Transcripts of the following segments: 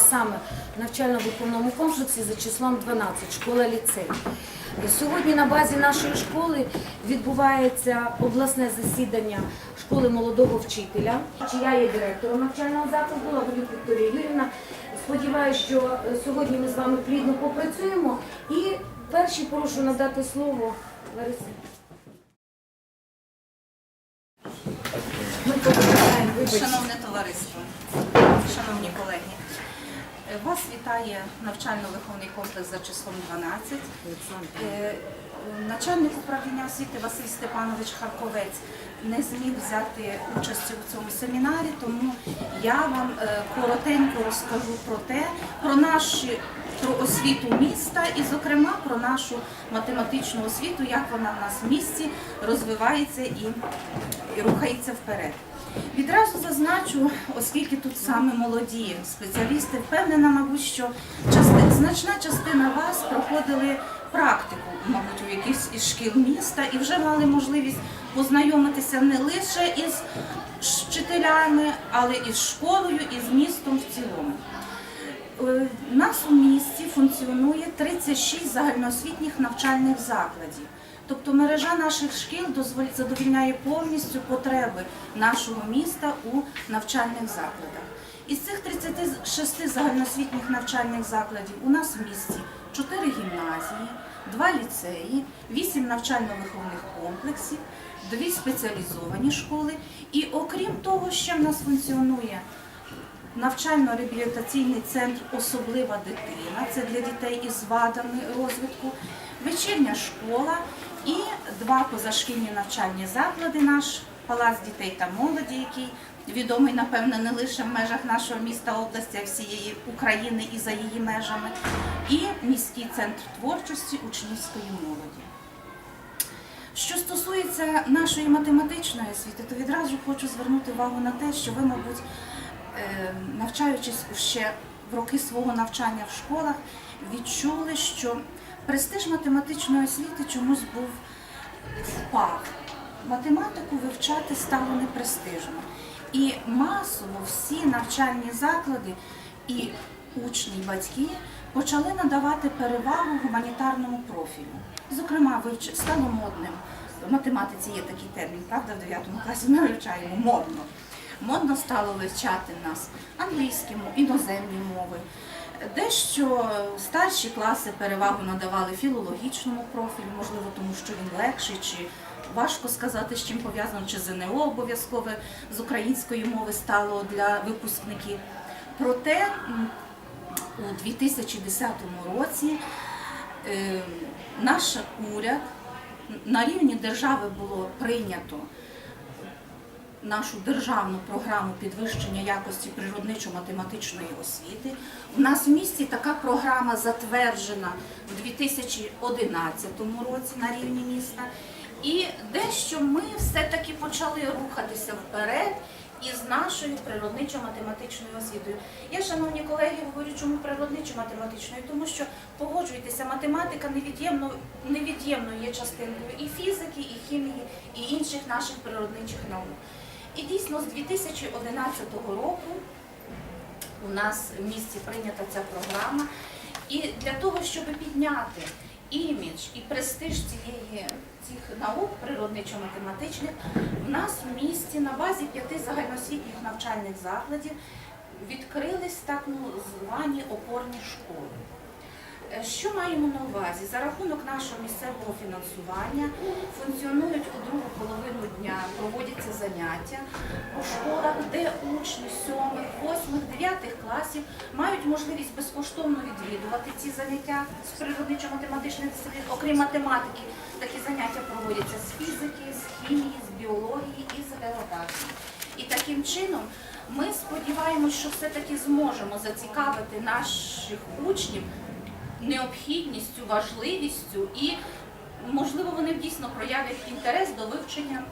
саме в навчально-виховному комплексі за числом 12, школа ліцей. Сьогодні на базі нашої школи відбувається обласне засідання школи молодого вчителя. Я є директором навчального закладу, Лаврюк Вікторія Юрівна. Сподіваюся, що сьогодні ми з вами плідно попрацюємо. І перші прошу надати слово Ларисі. Шановне товариство, шановні колеги, вас вітає навчально-виховний комплекс за числом 12. Е, Начальник управління освіти Василь Степанович Харковець не зміг взяти участі у цьому семінарі, тому я вам е, коротенько розкажу про те, про наші про освіту міста і, зокрема, про нашу математичну освіту, як вона в нас в місті розвивається і рухається вперед. Відразу зазначу, оскільки тут саме молоді спеціалісти, впевнена, мабуть, що частина, значна частина вас проходили практику, мабуть, у якихось із шкіл міста і вже мали можливість познайомитися не лише із вчителями, але і з школою, і з містом в цілому. Е, У нас у місті функціонує 36 загальноосвітніх навчальних закладів. Тобто мережа наших шкіл задовільняє повністю потреби нашого міста у навчальних закладах. Із цих 36 загальноосвітніх навчальних закладів у нас в місті 4 гімназії, 2 ліцеї, 8 навчально-виховних комплексів, 2 спеціалізовані школи. І окрім того, ще в нас функціонує навчально-реабілітаційний центр Особлива дитина. Це для дітей із вадами розвитку, вечірня школа і два позашкільні навчальні заклади. Наш палац дітей та молоді, який відомий, напевно, не лише в межах нашого міста області, а всієї України і за її межами, і міський центр творчості учнівської молоді. Що стосується нашої математичної освіти, то відразу хочу звернути увагу на те, що ви, мабуть, навчаючись ще в роки свого навчання в школах, відчули, що престиж математичної освіти чомусь був впав. Математику вивчати стало непрестижно. І масово всі навчальні заклади і учні, і батьки почали надавати перевагу гуманітарному профілю. Зокрема, вивч... стало модним. В математиці є такий термін, правда, в 9 класі ми вивчаємо модно. Модно стало вивчати нас англійські іноземні мови. Дещо старші класи перевагу надавали філологічному профілю, можливо, тому що він легший, чи важко сказати, з чим пов'язано, чи ЗНО обов'язкове з української мови стало для випускників. Проте у 2010 році е, наш уряд на рівні держави було прийнято нашу державну програму підвищення якості природничо-математичної освіти. У нас в місті така програма затверджена у 2011 році на рівні міста. І дещо ми все-таки почали рухатися вперед із нашою природничо-математичною освітою. Я, шановні колеги, говорю, чому природничо-математичною, тому що погоджуйтеся, математика невід'ємно невід'ємною є частинкою і фізики, і хімії, і інших наших природничих наук. І дійсно з 2011 року у нас в місті прийнята ця програма. І для того, щоб підняти імідж і престиж цієї цих наук природничо-математичних, в нас в місті на базі п'яти загальноосвітніх навчальних закладів відкрились так ну, звані опорні школи. Е, Що маємо на увазі? За рахунок нашого місцевого фінансування функціонують у другу половину дня, проводяться заняття у школах, де учні 7, 8, 9 класів мають можливість безкоштовно відвідувати ці заняття з природничо-математичних дисциплін. Окрім математики, такі заняття проводяться з фізики, з хімії, з біології і з географії. І таким чином ми сподіваємося, що все-таки зможемо зацікавити наших учнів необхідністю, важливістю і, можливо, вони дійсно проявлять інтерес до вивчення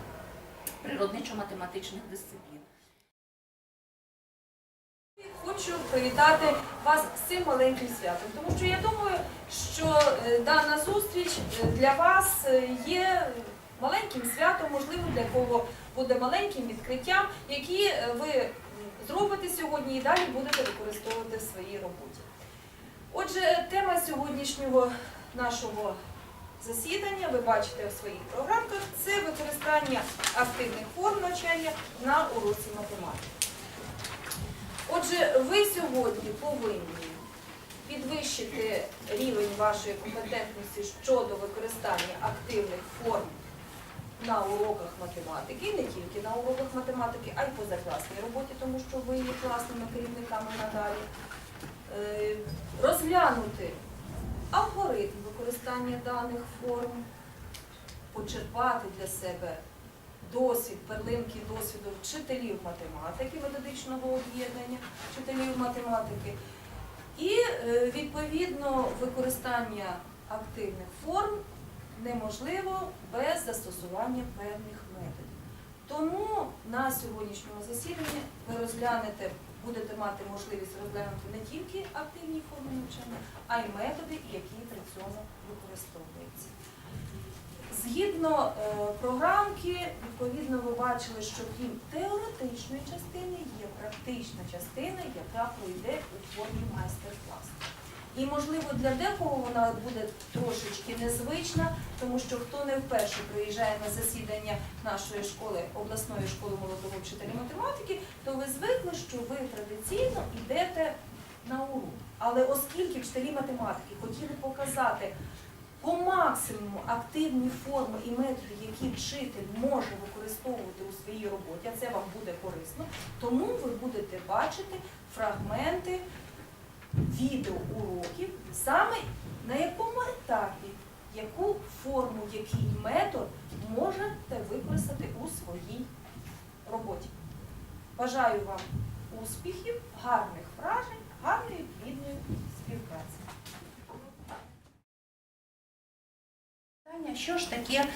природничо-математичних дисциплін. Хочу привітати вас з цим маленьким святом, тому що я думаю, що е, дана зустріч е, для вас е, є маленьким святом, можливо, для кого буде маленьким відкриттям, які ви зробите сьогодні і далі будете використовувати в своїй роботі. Отже, тема сьогоднішнього нашого засідання, ви бачите у своїх програмках, це використання активних форм навчання на уроці математики. Отже, ви сьогодні повинні підвищити рівень вашої компетентності щодо використання активних форм на уроках математики, не тільки на уроках математики, а й позакласній роботі, тому що ви є класними керівниками надалі. Е, Розглянути алгоритм використання даних форм, почерпати для себе досвід, перлинки досвіду вчителів математики, методичного об'єднання, вчителів математики. І е, відповідно використання активних форм неможливо без застосування певних методів. Тому на сьогоднішньому засіданні ви розглянете, будете мати можливість розглянути не тільки активні форми навчання, а й методи, які при цьому використовуються. Згідно е, програмки, відповідно, ви бачили, що крім теоретичної частини є практична частина, яка пройде у формі майстер-класу. І, можливо, для декого вона буде трошечки незвична, тому що хто не вперше приїжджає на засідання нашої школи, обласної школи молодого вчителя математики, то ви звикли, що ви традиційно йдете на урок. Але оскільки вчителі математики хотіли показати по максимуму активні форми і методи, які вчитель може використовувати у своїй роботі, а це вам буде корисно, тому ви будете бачити фрагменти відеоуроків, саме на якому етапі, яку форму, який метод можете використати у своїй роботі. Бажаю вам успіхів, гарних вражень, гарної плідної співпраці. Що ж таке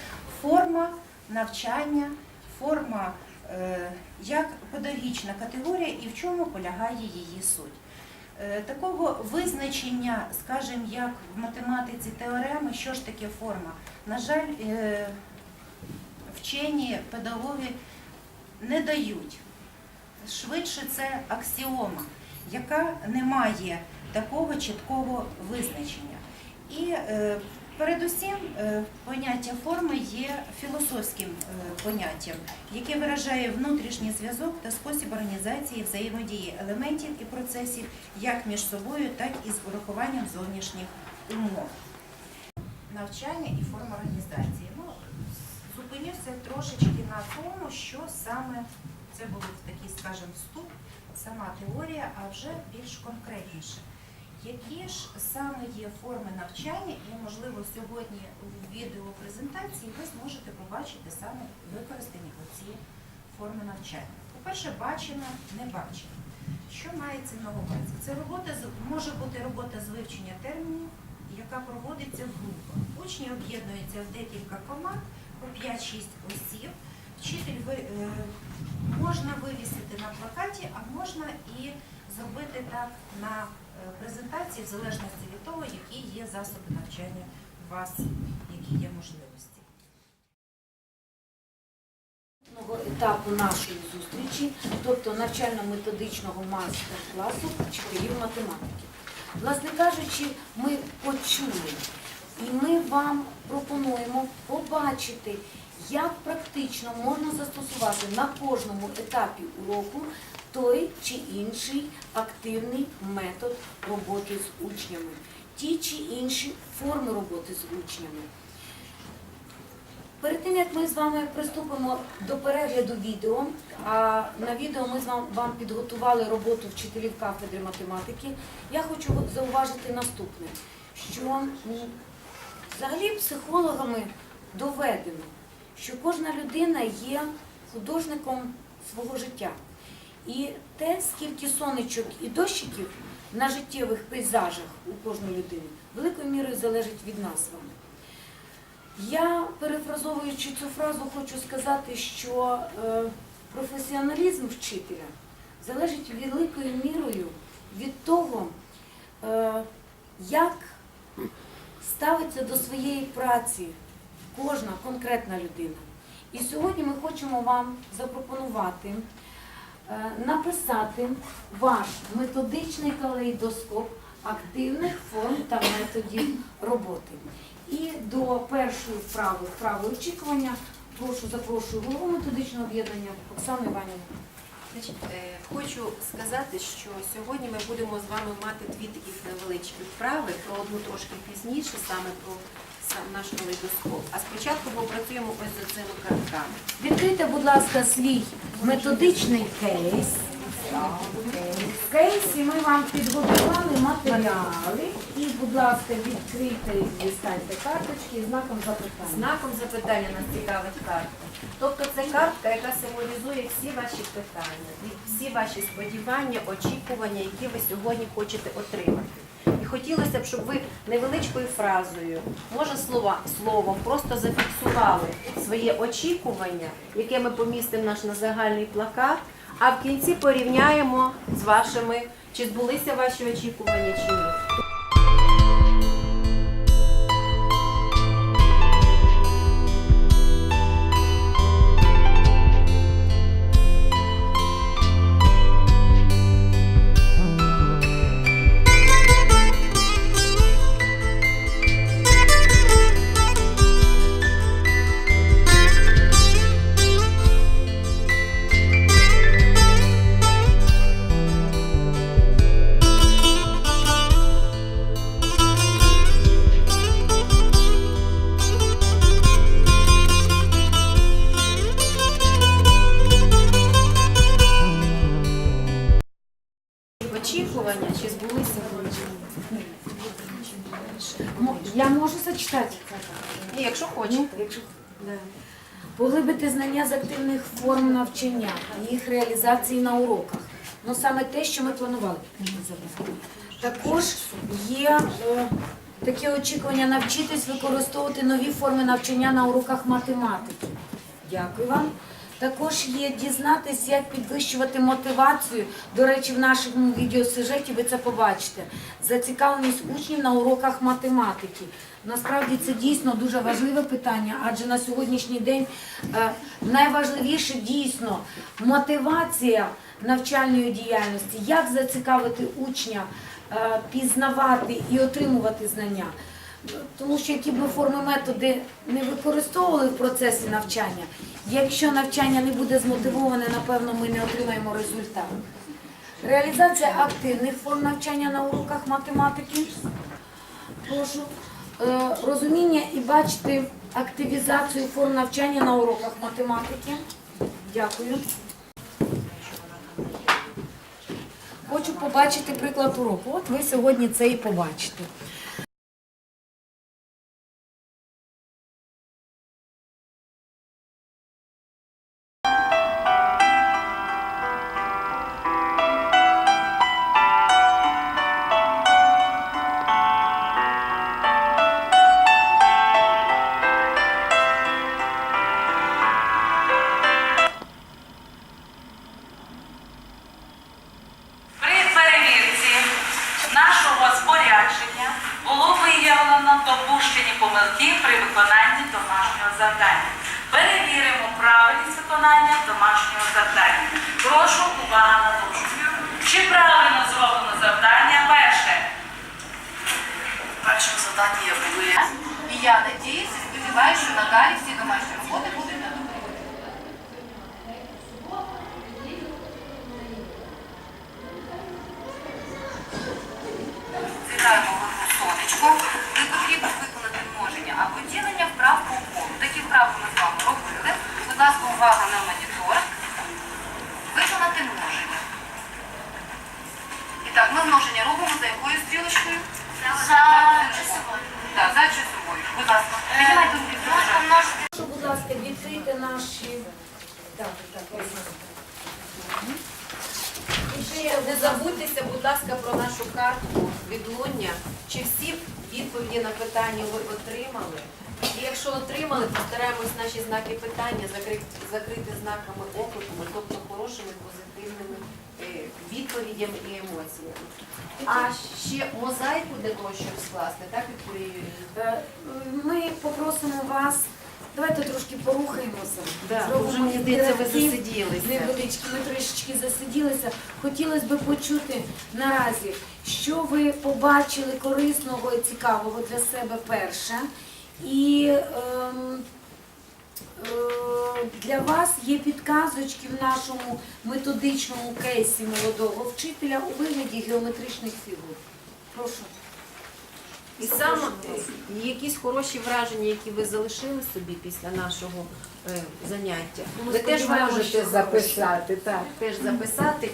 форма навчання, форма е, як педагогічна категорія і в чому полягає її суть? Е, Такого визначення, скажімо, як в математиці теореми, що ж таке форма, на жаль, е, вчені педагоги не дають. Швидше це аксіома, яка не має такого чіткого визначення. І е, передусім е, поняття форми є філософським е, поняттям, яке виражає внутрішній зв'язок та спосіб організації взаємодії елементів і процесів як між собою, так і з урахуванням зовнішніх умов. Навчання і форма організації. Ну, зупинюся трошечки на тому, що саме це було такий, скажімо, вступ, сама теорія, а вже більш конкретніше. Які ж саме є форми навчання, і, можливо, сьогодні в відеопрезентації ви зможете побачити саме використані оці форми навчання. По-перше, бачено, не бачено. Що мається на увазі? Це робота може бути робота з вивчення термінів, яка проводиться в групах. Учні об'єднуються в декілька команд по 5-6 осіб. Вчитель ви, е, можна вивісити на плакаті, а можна і зробити так на презентації, в залежності від того, які є засоби навчання у вас, які є можливості. Етапу нашої зустрічі, тобто навчально-методичного майстер-класу вчителів математики. Власне кажучи, ми почули і ми вам пропонуємо побачити, як практично можна застосувати на кожному етапі уроку той чи інший активний метод роботи з учнями, ті чи інші форми роботи з учнями. Перед тим як ми з вами приступимо до перегляду відео, а на відео ми з вам, підготували роботу вчителів кафедри математики, я хочу зауважити наступне, що взагалі психологами доведено, що кожна людина є художником свого життя. І те, скільки сонечок і дощиків на життєвих пейзажах у кожної людини, великою мірою залежить від нас з вами. Я, перефразовуючи цю фразу, хочу сказати, що е, професіоналізм вчителя залежить великою мірою від того, е, як ставиться до своєї праці кожна конкретна людина. І сьогодні ми хочемо вам запропонувати написати ваш методичний калейдоскоп активних форм та методів роботи. І до першої вправи, вправи очікування, прошу запрошую голову методичного об'єднання Оксану Іванівну. Е, хочу сказати, що сьогодні ми будемо з вами мати дві таких невеличкі вправи, про одну трошки пізніше, саме про наш калейдоскоп. А спочатку попрацюємо ось за цими картками. Відкрийте, будь ласка, свій методичний кейс. В кейсі ми вам підготували матеріали і, будь ласка, відкрийте і дістаньте карточки з знаком запитання. Знаком запитання нас цікавить картка. Тобто це картка, яка символізує всі ваші питання, всі ваші сподівання, очікування, які ви сьогодні хочете отримати. І хотілося б, щоб ви невеличкою фразою, може слова, словом, просто зафіксували своє очікування, яке ми помістимо наш на загальний плакат, а в кінці порівняємо з вашими, чи збулися ваші очікування, чи ні. Поглибити знання з активних форм навчання, їх реалізації на уроках. Ну саме те, що ми планували. Також є е, таке очікування навчитись використовувати нові форми навчання на уроках математики. Дякую вам. Також є дізнатись, як підвищувати мотивацію. До речі, в нашому відеосюжеті ви це побачите. Зацікавленість учнів на уроках математики. Насправді це дійсно дуже важливе питання, адже на сьогоднішній день е, найважливіше дійсно мотивація навчальної діяльності, як зацікавити учня, е, пізнавати і отримувати знання. Тому що які б ми форми методи не використовували в процесі навчання, якщо навчання не буде змотивоване, напевно, ми не отримаємо результат. Реалізація активних форм навчання на уроках математики. Прошу. Е, Розуміння і бачити активізацію форм навчання на уроках математики. Дякую. Хочу побачити приклад уроку. От ви сьогодні це і побачите. Я надіюся, сподіваюся, що надалі всі домашні роботи будуть на добрі. Зіграємо в сонечко. Не потрібно виконати множення або ділення вправ по колу. Такі вправи ми з вами робили. Будь ласка, увага на монітор. Виконати множення. І так, ми множення робимо за якою стрілочкою? За часовою. Так, за часовою. Будь ласка, піднімайте. Прошу, будь ласка, відкрити наші. І ще не забудьтеся, будь ласка, про нашу картку відлуння. Чи всі відповіді на питання ви отримали? І якщо отримали, постараємось наші знаки питання закрити, закрити знаками окликами, тобто хорошими позитивними е, відповідями і емоціями. А ще мозаїку для того, щоб скласти, так, Вікторія Юріївна? Е, Ми попросимо вас, давайте трошки порухаємося. Да, зробимо вже мені здається, ви інтерактив. засиділися. Невеличкі, ми трішечки засиділися. Хотілося б почути наразі, що ви побачили корисного і цікавого для себе перше. І ем, е, для вас є підказочки в нашому методичному кейсі молодого вчителя у вигляді геометричних фігур. Прошу. І сам е, якісь хороші враження, які ви залишили собі після нашого е, заняття. Ви теж можете записати, так, теж записати.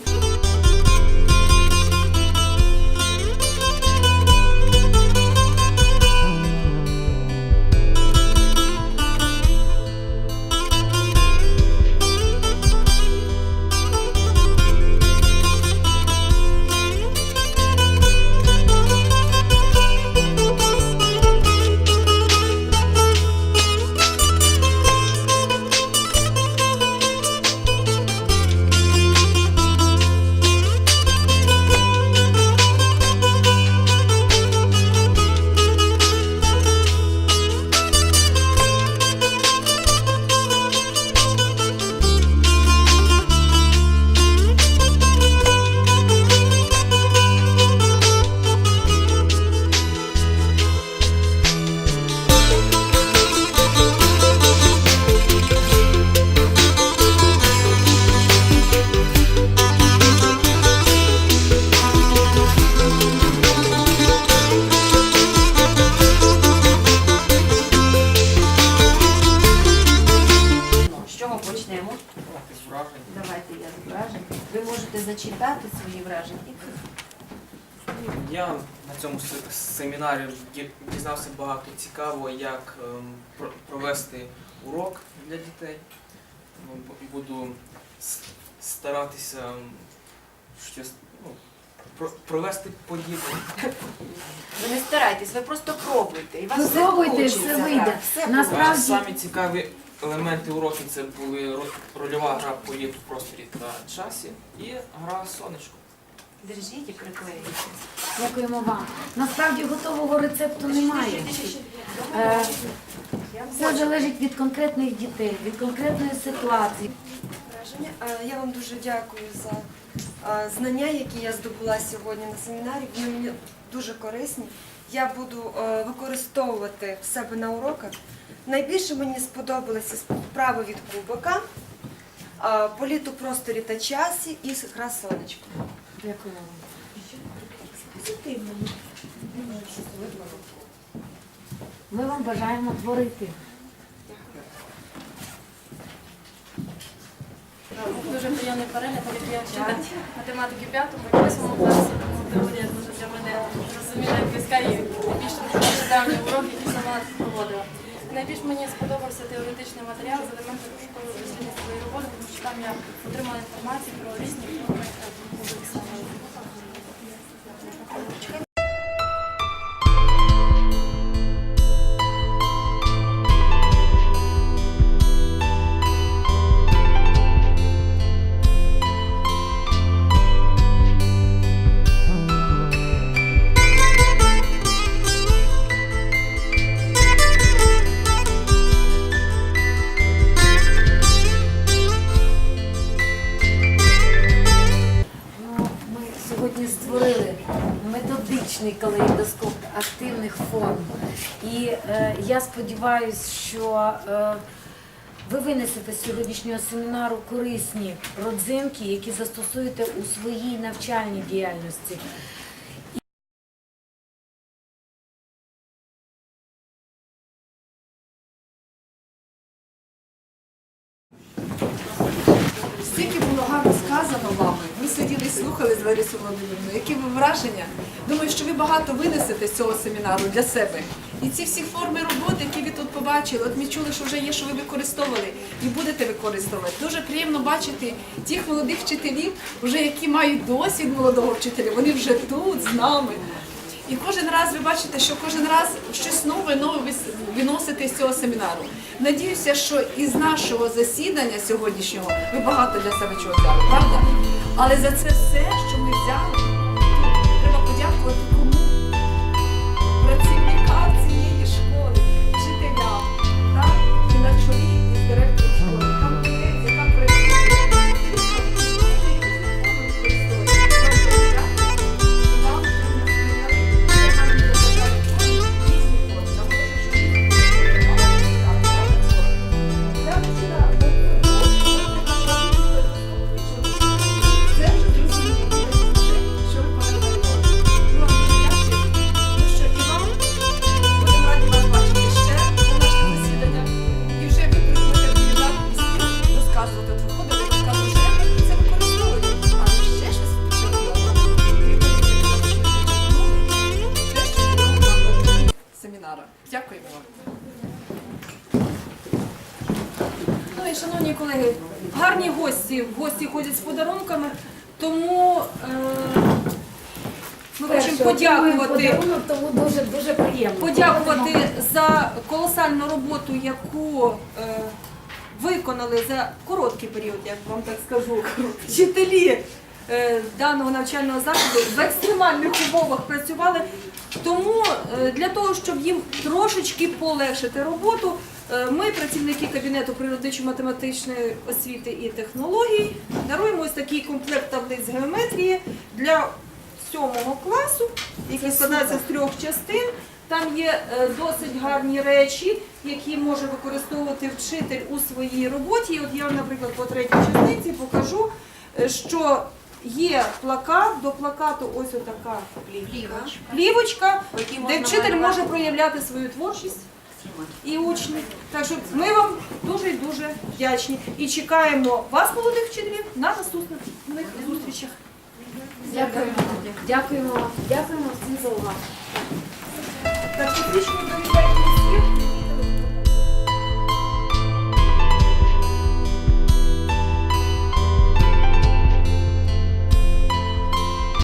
Се- семінарі дізнався багато цікавого, як ем, провести урок для дітей. Ну, Буду старатися ем, щось ну, провести подібне. Ви не старайтесь, ви просто пробуйте. І вас Ви все пробуйте, все вийде. все Насправді- Самі цікаві елементи уроку це були рольова гра політ в просторі та часі і гра сонечко. Держіть і приклеїте. Дякуємо вам. Насправді готового рецепту немає. Е, Все залежить від конкретних дітей, від конкретної ситуації. Е, Я вам дуже дякую за е, знання, які я здобула сьогодні на семінарі. Вони мені дуже корисні. Я буду е, використовувати в себе на уроках. Найбільше мені сподобалися вправи від кубика, е, політ у просторі та часі і гра сонечко. Дякую вам. Ми вам бажаємо творити. Дуже приємний перегляд, як я вчитель математики п'ятому і восьмому класі, тому теорія дуже для мене зрозуміла і близька і найбільш нещодавній урок, який сама проводила. Найбільш мені сподобався теоретичний матеріал з елементів школи дослідницької роботи, тому що там я отримала інформацію про різні форми комплексу. Ну, ми сьогодні створили методичний калейдоскоп активних форм. І е, я сподіваюся, що е, ви винесете з сьогоднішнього семінару корисні родзинки, які застосуєте у своїй навчальній діяльності. З Ларисою Володимирівною. Які ви враження? Думаю, що ви багато винесете з цього семінару для себе. І ці всі форми роботи, які ви тут побачили, от ми чули, що вже є, що ви використовували і будете використовувати. Дуже приємно бачити тих молодих вчителів, вже які мають досвід молодого вчителя. Вони вже тут з нами. І кожен раз ви бачите, що кожен раз щось нове, нове ви виносите з цього семінару. Надіюся, що із нашого засідання сьогоднішнього ви багато для себе чого взяли, правда? Але за це все, що ми взяли, шановні колеги, гарні гості. Гості ходять з подарунками, тому е, ми хочемо подякувати. подарунок, тому дуже дуже приємно. подякувати за колосальну роботу, яку е, виконали за короткий період, я вам так скажу, вчителі е, даного навчального закладу в екстремальних умовах працювали. Тому е, для того, щоб їм трошечки полегшити роботу, ми, працівники кабінету природничо-математичної освіти і технологій, даруємо ось такий комплект таблиць геометрії для сьомого класу, який складається з трьох частин. Там є е, досить гарні речі, які може використовувати вчитель у своїй роботі. І от я, наприклад, по третій частинці покажу, е, що є плакат, до плакату ось отака плівочка, де вчитель може проявляти свою творчість і учні. Так що ми вам дуже і дуже вдячні і чекаємо вас, молодих вчителів, на наступних зустрічах. Дякуємо. Дякуємо. Дякуємо всім за увагу. Так, посвідчення довідання